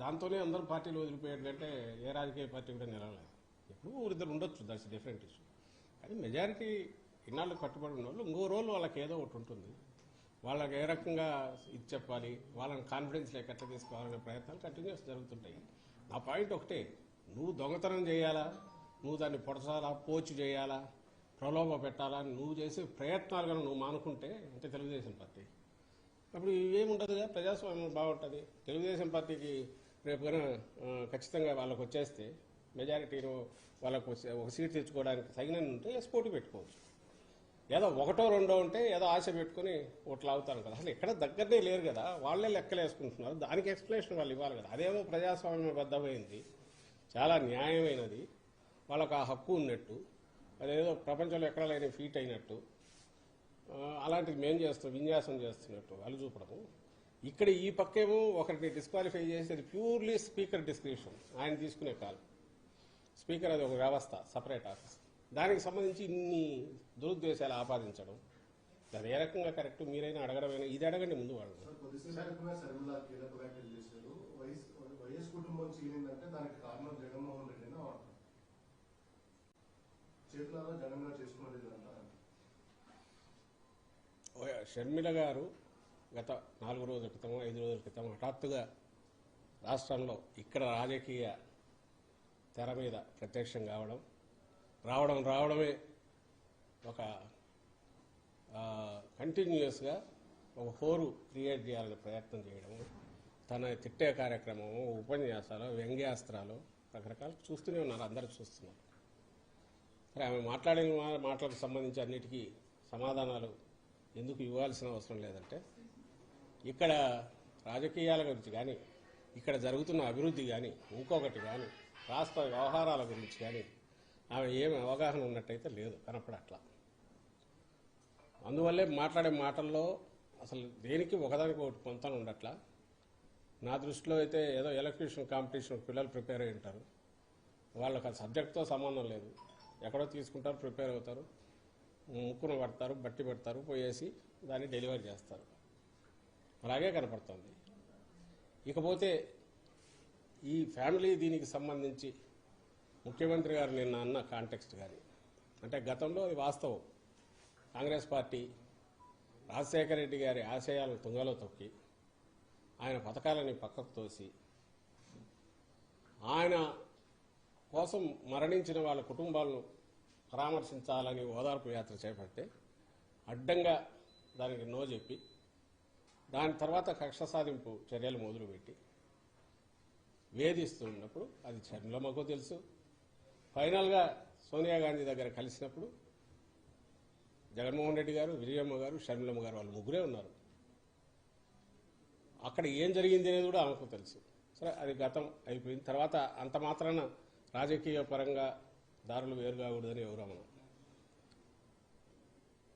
దాంతోనే అందరూ పార్టీలు వదిలిపోయాడంటే ఏ రాజకీయ పార్టీ కూడా నిలవలేదు. ఎప్పుడు ఊరిద్దరు ఉండొచ్చు దట్స్ డిఫరెంట్ ఇష్యూ కానీ మెజారిటీ ఇన్నాళ్ళు కట్టుబడి ఉన్న వాళ్ళు ఇంకో రోజు వాళ్ళకి ఏదో ఒకటి ఉంటుంది. వాళ్ళకి ఏ రకంగా ఇది చెప్పాలి వాళ్ళని కాన్ఫిడెన్స్ లేక ఎట్లా తీసుకోవాలనే ప్రయత్నాలు కంటిన్యూస్ జరుగుతుంటాయి. నా పాయింట్ ఒకటే నువ్వు దొంగతనం చేయాలా? నువ్వు దాన్ని పొడసాలా పోచి చేయాలా? ప్రలోభ పెట్టాలా? నువ్వు చేసే ప్రయత్నాలు కనుక నువ్వు మానుకుంటే అంటే తెలుగుదేశం పార్టీ. అప్పుడు ఏముండదుగా ప్రజాస్వామ్యం బాగుంటుంది. తెలుగుదేశం పార్టీకి రేపు కనుక ఖచ్చితంగా వాళ్ళకు వచ్చేస్తే మెజారిటీలో వాళ్ళకు ఒక సీట్ తెచ్చుకోవడానికి తగిన ఉంటే ఎస్ పోటీ పెట్టుకోవచ్చు. ఏదో ఒకటో రెండో ఉంటే ఏదో ఆశ పెట్టుకుని ఓట్లు అవుతారు కదా. అసలు ఎక్కడ దగ్గరనే లేరు కదా. వాళ్ళే లెక్కలు వేసుకుంటున్నారు. దానికి ఎక్స్ప్లెనేషన్ వాళ్ళు ఇవ్వాలి కదా. అదేమో ప్రజాస్వామ్యబద్ధమైంది. చాలా న్యాయమైనది. వాళ్ళకు ఆ హక్కు ఉన్నట్టు. అదేదో ప్రపంచంలో ఎక్కడ లేని ఫీట్ అయినట్టు. అలాంటిది మేం చేస్తాం విన్యాసం చేస్తున్నట్టు వాళ్ళు చూపడము ఇక్కడ ఈ పక్కేమో ఒకరిని డిస్క్వాలిఫై చేసి అది ప్యూర్లీ స్పీకర్ డిస్క్రిప్షన్ ఆయన తీసుకునే కాలం స్పీకర్ అది ఒక వ్యవస్థ సపరేట్ ఆఫీస్ దానికి సంబంధించి ఇన్ని దురుద్దేశాలు ఆపాదించడం అది ఏ రకంగా కరెక్ట్ మీరైనా అడగడమైనా ఇది అడగండి ముందు వాళ్ళు. షర్మిల గారు గత నాలుగు రోజుల క్రితం ఐదు రోజుల క్రితం హఠాత్తుగా రాష్ట్రంలో ఇక్కడ రాజకీయ తెర మీద ప్రత్యక్షం కావడం రావడం రావడమే ఒక కంటిన్యూస్గా ఒక హోరు క్రియేట్ చేయాలని ప్రయత్నం చేయడం తన తిట్టే కార్యక్రమము ఉపన్యాసాలు వ్యంగ్యాస్త్రాలు రకరకాలు చూస్తూనే ఉన్నారు అందరూ చూస్తున్నారు. సరే ఆమె మాట్లాడిన మా- మాటలకు సంబంధించి అన్నిటికీ సమాధానాలు ఎందుకు ఇవ్వాల్సిన అవసరం లేదంటే ఇక్కడ రాజకీయాల గురించి కానీ ఇక్కడ జరుగుతున్న అభివృద్ధి కానీ ఇంకొకటి కానీ రాష్ట్ర వ్యవహారాల గురించి కానీ ఆమె ఏమి అవగాహన ఉన్నట్టయితే లేదు కనపడట్లా. అందువల్లే మాట్లాడే మాటల్లో అసలు దేనికి ఒకదానికి ఒకటి పొంతన ఉండట్లా. నా దృష్టిలో అయితే ఏదో ఎలక్ట్రిషన్ కాంపిటీషన్ పిల్లలు ప్రిపేర్ అయి ఉంటారు. వాళ్ళకి ఆ సబ్జెక్ట్తో సంబంధం లేదు. ఎక్కడో తీసుకుంటారు ప్రిపేర్ అవుతారు. ముక్కును పడతారు బట్టి పెడతారు పోయేసి దాన్ని డెలివరీ చేస్తారు. అలాగే కనపడుతుంది. ఇకపోతే ఈ ఫ్యామిలీ దీనికి సంబంధించి ముఖ్యమంత్రి గారు నిన్న అన్న కాంటెక్స్ట్ కానీ అంటే గతంలో ఇది వాస్తవం. కాంగ్రెస్ పార్టీ రాజశేఖర రెడ్డి గారి ఆశయాలను తుంగలో తొక్కి ఆయన పథకాలని పక్కకు తోసి ఆయన కోసం మరణించిన వాళ్ళ కుటుంబాలను పరామర్శించాలని ఓదార్పు యాత్ర చేపడితే అడ్డంగా దానికి నో చెప్పి దాని తర్వాత కక్ష సాధింపు చర్యలు మొదలుపెట్టి వేధిస్తూ ఉన్నప్పుడు అది చర్మలమ్మకు తెలుసు. ఫైనల్గా సోనియా గాంధీ దగ్గర కలిసినప్పుడు జగన్మోహన్ రెడ్డి గారు విజయమ్మ గారు షర్మిలమ్మ గారు వాళ్ళు ముగ్గురే ఉన్నారు. అక్కడ ఏం జరిగింది అనేది కూడా ఆమెకు తెలుసు. సరే అది గతం అయిపోయింది. తర్వాత అంత మాత్రాన రాజకీయ పరంగా దారులు వేరుగా కూడదని ఎవరు అన్నారు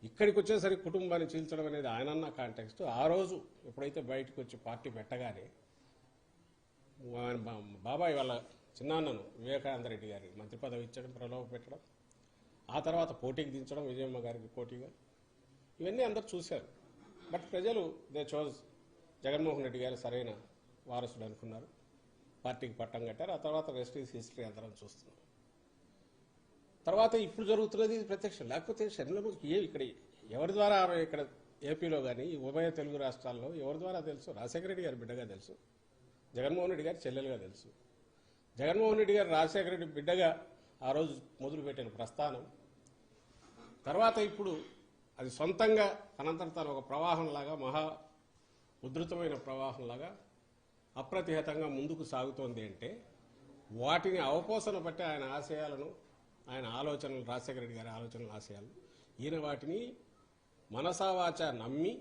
ఇక్కడికి వచ్చేసరికి కుటుంబాన్ని చీల్చడం అనేది ఆయనన్న కాంటెక్స్ట్. ఆ రోజు ఎప్పుడైతే బయటకు వచ్చి పార్టీ పెట్టగానే ఆయన బా- బాబాయ్ వాళ్ళ చిన్నాన్నను వివేకానంద రెడ్డి గారి మంత్రి పదవి ఇచ్చడం ప్రలోభ పెట్టడం. ఆ తర్వాత పోటీకి దించడం విజయమ్మ గారికి పోటీగా. ఇవన్నీ అందరు చూశారు. బట్ ప్రజలు దే చోజ్ జగన్మోహన్ రెడ్డి గారు సరైన వారసుడు అనుకున్నారు. పార్టీకి పట్టం కట్టారు. ఆ తర్వాత రెస్ట్ ఈస్ హిస్టరీ అందరం చూస్తున్నారు తర్వాత ఇప్పుడు జరుగుతున్నది ఇది ప్రత్యక్షం. లేకపోతే షర్మిలమ్మకి ఏ ఇక్కడ ఎవరి ద్వారా ఆమె ఇక్కడ ఏపీలో కానీ ఉభయ తెలుగు రాష్ట్రాల్లో ఎవరి ద్వారా తెలుసు? రాజశేఖర రెడ్డి గారి బిడ్డగా తెలుసు. జగన్మోహన్ రెడ్డి గారి చెల్లెలుగా తెలుసు. జగన్మోహన్ రెడ్డి గారు రాజశేఖర రెడ్డి బిడ్డగా ఆ రోజు మొదలుపెట్టిన ప్రస్థానం. తర్వాత ఇప్పుడు అది సొంతంగా తనంతట తాను ఒక ప్రవాహంలాగా మహా ఉధృతమైన ప్రవాహంలాగా అప్రతిహతంగా ముందుకు సాగుతోంది అంటే వాటిని అవపోసన బట్టి ఆయన ఆశయాలను ఆయన ఆలోచనలు రాజశేఖర రెడ్డి గారి ఆలోచనలు ఆశయాలు. ఈయన వాటిని మనసావాచ నమ్మి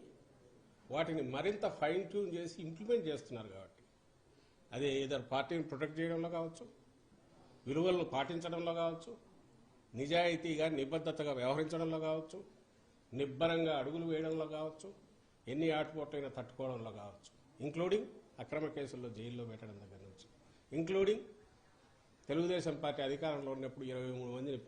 వాటిని మరింత ఫైన్ ట్యూన్ చేసి ఇంప్లిమెంట్ చేస్తున్నారు కాబట్టి. అది ఇద్దరు పార్టీని ప్రొటెక్ట్ చేయడంలో కావచ్చు విలువలను పాటించడంలో కావచ్చు నిజాయితీగా నిబద్ధతగా వ్యవహరించడంలో కావచ్చు నిబ్బరంగా అడుగులు వేయడంలో కావచ్చు ఎన్ని ఆటుపోట్లైనా తట్టుకోవడంలో కావచ్చు ఇంక్లూడింగ్ అక్రమ కేసుల్లో జైల్లో పెట్టడం దగ్గర నుంచి. ఇంక్లూడింగ్ తెలుగుదేశం పార్టీ అధికారంలో ఉన్నప్పుడు ఇరవై మూడు మందిని